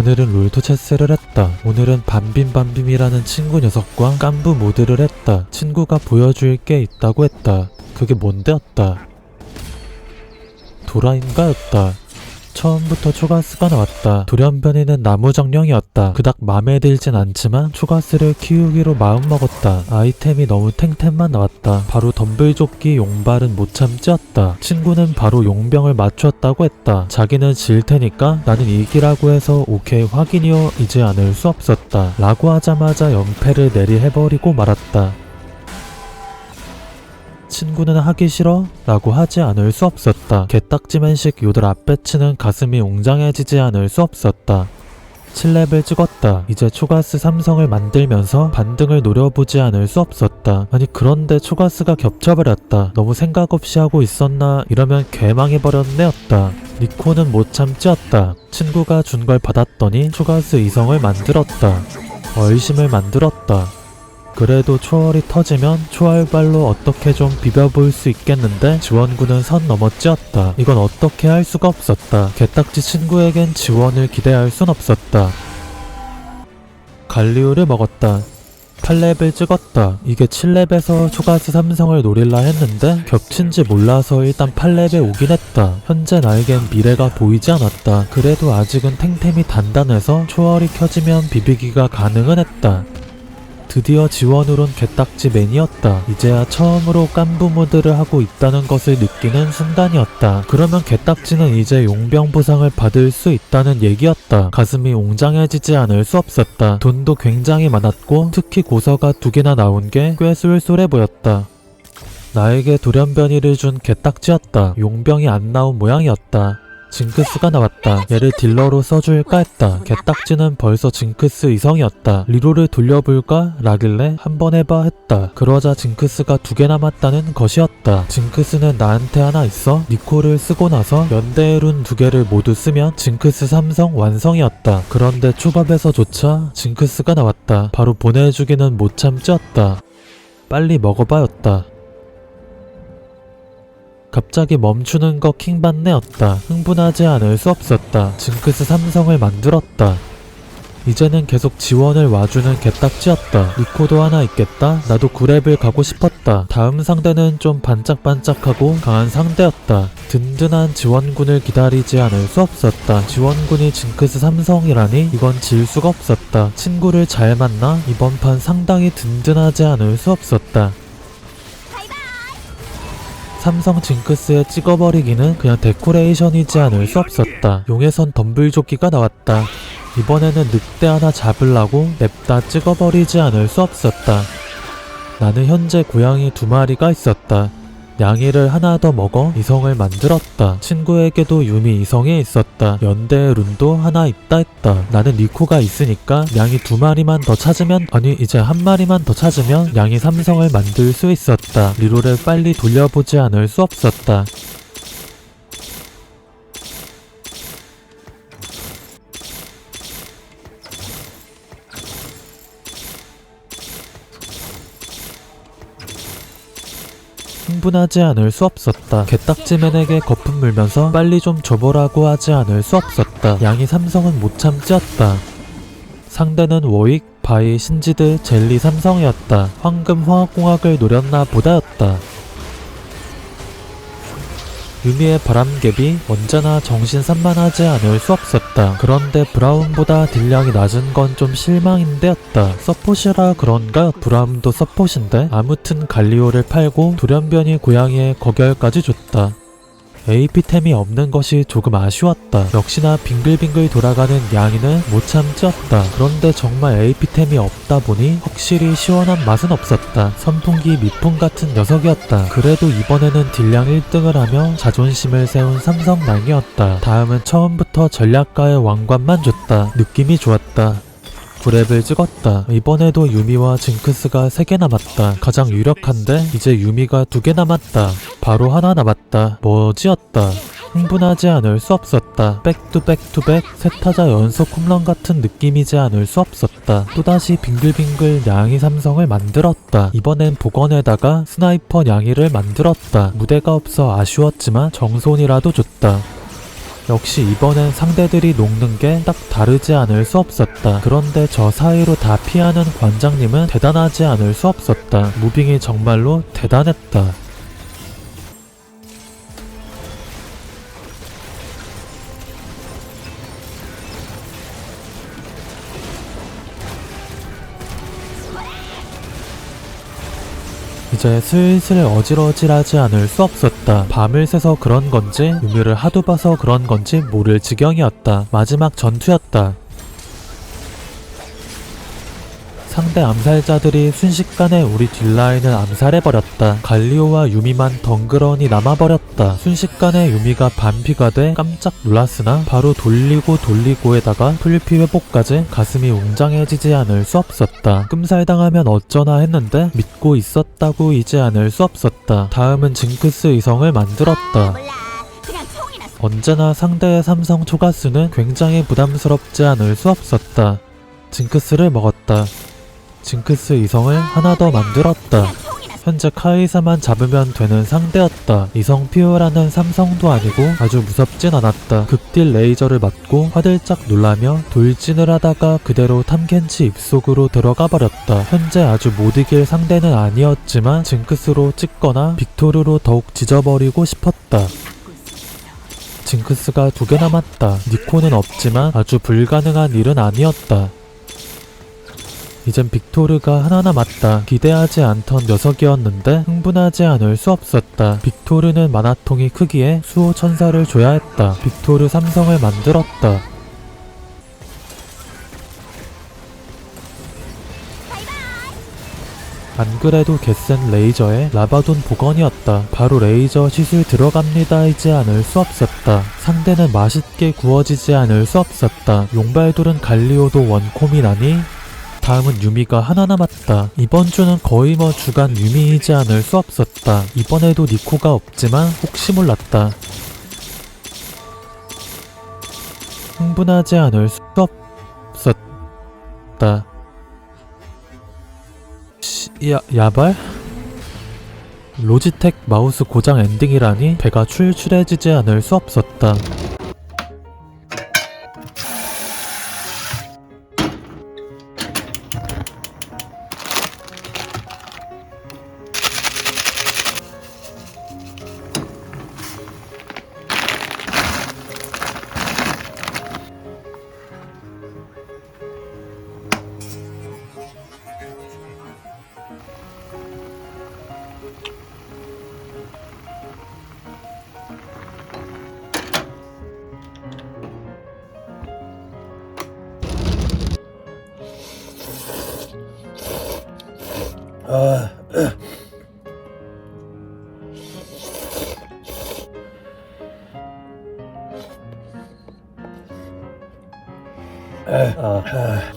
오늘은 롤토체스를 했다. 오늘은 밤빔밤빔이라는 친구 녀석과 깐부 모드를 했다. 친구가 보여줄 게 있다고 했다. 그게 뭔데였다. 도라인가였다. 처음부터 초가스가 나왔다. 돌연변이는 나무정령이었다. 그닥 맘에 들진 않지만 초가스를 키우기로 마음먹었다. 아이템이 너무 탱탱만 나왔다. 바로 덤블조끼 용발은 못 참지었다. 친구는 바로 용병을 맞췄다고 했다. 자기는 질 테니까 나는 이기라고 해서 오케이 확인이요 이제 않을 수 없었다. 라고 하자마자 연패를 내리해버리고 말았다. 친구는 하기 싫어? 라고 하지 않을 수 없었다. 개딱지맨식 요들 앞에 치는 가슴이 웅장해지지 않을 수 없었다. 7렙을 찍었다. 이제 초가스 삼성을 만들면서 반등을 노려보지 않을 수 없었다. 아니 그런데 초가스가 겹쳐버렸다. 너무 생각 없이 하고 있었나? 이러면 개망해버렸네였다. 니코는 못 참지었다. 친구가 준 걸 받았더니 초가스 이성을 만들었다. 얼심을 만들었다. 그래도 초월이 터지면 초월발로 어떻게 좀 비벼볼 수 있겠는데 지원군은 선 넘어 찌었다. 이건 어떻게 할 수가 없었다. 개딱지 친구에겐 지원을 기대할 순 없었다. 갈리오를 먹었다. 8렙을 찍었다. 이게 7렙에서 초가스 삼성을 노릴라 했는데 겹친지 몰라서 일단 8렙에 오긴 했다. 현재 나에겐 미래가 보이지 않았다. 그래도 아직은 탱템이 단단해서 초월이 켜지면 비비기가 가능은 했다. 드디어 지원으론 개딱지 맨이었다. 이제야 처음으로 깐부 모드를 하고 있다는 것을 느끼는 순간이었다. 그러면 개딱지는 이제 용병 보상을 받을 수 있다는 얘기였다. 가슴이 웅장해지지 않을 수 없었다. 돈도 굉장히 많았고 특히 고서가 두 개나 나온 게 꽤 쏠쏠해 보였다. 나에게 돌연변이를 준 개딱지였다. 용병이 안 나온 모양이었다. 징크스가 나왔다. 얘를 딜러로 써줄까 했다. 개딱지는 벌써 징크스 이성이었다. 리로를 돌려볼까? 라길래 한번 해봐 했다. 그러자 징크스가 두 개 남았다는 것이었다. 징크스는 나한테 하나 있어? 니코를 쓰고 나서 연대의 룬 두 개를 모두 쓰면 징크스 삼성 완성이었다. 그런데 초밥에서조차 징크스가 나왔다. 바로 보내주기는 못 참지었다. 빨리 먹어봐였다. 갑자기 멈추는 거 킹받네였다. 흥분하지 않을 수 없었다. 징크스 삼성을 만들었다. 이제는 계속 지원을 와주는 개딱지였다. 리코도 하나 있겠다. 나도 구랩을 가고 싶었다. 다음 상대는 좀 반짝반짝하고 강한 상대였다. 든든한 지원군을 기다리지 않을 수 없었다. 지원군이 징크스 삼성이라니 이건 질 수가 없었다. 친구를 잘 만나 이번 판 상당히 든든하지 않을 수 없었다. 삼성 징크스에 찍어버리기는 그냥 데코레이션이지 않을 수 없었다. 용에선 덤블조끼가 나왔다. 이번에는 늑대 하나 잡으려고 냅다 찍어버리지 않을 수 없었다. 나는 현재 고양이 두 마리가 있었다. 양이를 하나 더 먹어 이성을 만들었다. 친구에게도 유미 이성이 있었다. 연대의 룬도 하나 있다 했다. 나는 리코가 있으니까 양이 두 마리만 더 찾으면 아니 이제 한 마리만 더 찾으면 양이 삼성을 만들 수 있었다. 리로를 빨리 돌려보지 않을 수 없었다. 흥분하지 않을 수 없었다. 개딱지맨에게 거품 물면서 빨리 좀 줘보라고 하지 않을 수 없었다. 양이 삼성은 못 참지었다. 상대는 워익, 바이, 신지드, 젤리 삼성이었다. 황금 화학공학을 노렸나 보다였다. 유미의 바람개비 언제나 정신 산만하지 않을 수 없었다. 그런데 브라운보다 딜량이 낮은 건 좀 실망인데였다. 서폿이라 그런가 브라운도 서폿인데 아무튼 갈리오를 팔고 돌연변이 고양이의 거결까지 줬다. AP템이 없는 것이 조금 아쉬웠다. 역시나 빙글빙글 돌아가는 양이는 못 참지었다. 그런데 정말 AP템이 없다 보니 확실히 시원한 맛은 없었다. 선풍기 미풍 같은 녀석이었다. 그래도 이번에는 딜량 1등을 하며 자존심을 세운 삼성랑이었다. 다음은 처음부터 전략가의 왕관만 줬다. 느낌이 좋았다. 구랩을 찍었다. 이번에도 유미와 징크스가 3개 남았다. 가장 유력한데 이제 유미가 2개 남았다. 바로 하나 남았다. 뭐지였다. 흥분하지 않을 수 없었다. 백투백투백 세타자 연속 홈런 같은 느낌이지 않을 수 없었다. 또다시 빙글빙글 양이 삼성을 만들었다. 이번엔 복원에다가 스나이퍼 양이를 만들었다. 무대가 없어 아쉬웠지만 정손이라도 줬다. 역시 이번엔 상대들이 녹는 게 딱 다르지 않을 수 없었다. 그런데 저 사이로 다 피하는 관장님은 대단하지 않을 수 없었다. 무빙이 정말로 대단했다. 이제 슬슬 어질어질하지 않을 수 없었다. 밤을 새서 그런 건지 유미를 하도 봐서 그런 건지 모를 지경이었다. 마지막 전투였다. 상대 암살자들이 순식간에 우리 뒷라인을 암살해버렸다. 갈리오와 유미만 덩그러니 남아버렸다. 순식간에 유미가 반피가 돼 깜짝 놀랐으나 바로 돌리고 돌리고에다가 풀피 회복까지 가슴이 웅장해지지 않을 수 없었다. 끔살당하면 어쩌나 했는데 믿고 있었다고 이지 않을 수 없었다. 다음은 징크스 이성을 만들었다. 쏘- 언제나 상대의 삼성 초가스는 굉장히 부담스럽지 않을 수 없었다. 징크스를 먹었다. 징크스 이성을 하나 더 만들었다. 현재 카이사만 잡으면 되는 상대였다. 이성 피오라는 삼성도 아니고 아주 무섭진 않았다. 극딜 레이저를 맞고 화들짝 놀라며 돌진을 하다가 그대로 탐켄치 입속으로 들어가 버렸다. 현재 아주 못 이길 상대는 아니었지만 징크스로 찍거나 빅토르로 더욱 지져버리고 싶었다. 징크스가 두 개 남았다. 니코는 없지만 아주 불가능한 일은 아니었다. 이젠 빅토르가 하나 남았다. 기대하지 않던 녀석이었는데 흥분하지 않을 수 없었다. 빅토르는 만화통이 크기에 수호 천사를 줘야 했다. 빅토르 삼성을 만들었다. 안 그래도 개센 레이저에 라바돈 복원이었다. 바로 레이저 시술 들어갑니다 이지 않을 수 없었다. 상대는 맛있게 구워지지 않을 수 없었다. 용발돌은 갈리오도 원콤이라니 다음은 유미가 하나 남았다. 이번 주는 거의 뭐 주간 유미이지 않을 수 없었다. 이번에도 니코가 없지만 혹시 몰랐다. 흥분하지 않을 수 없었다. 씨, 야, 야발? 로지텍 마우스 고장 엔딩이라니 배가 출출해지지 않을 수 없었다. Uh. uh. uh.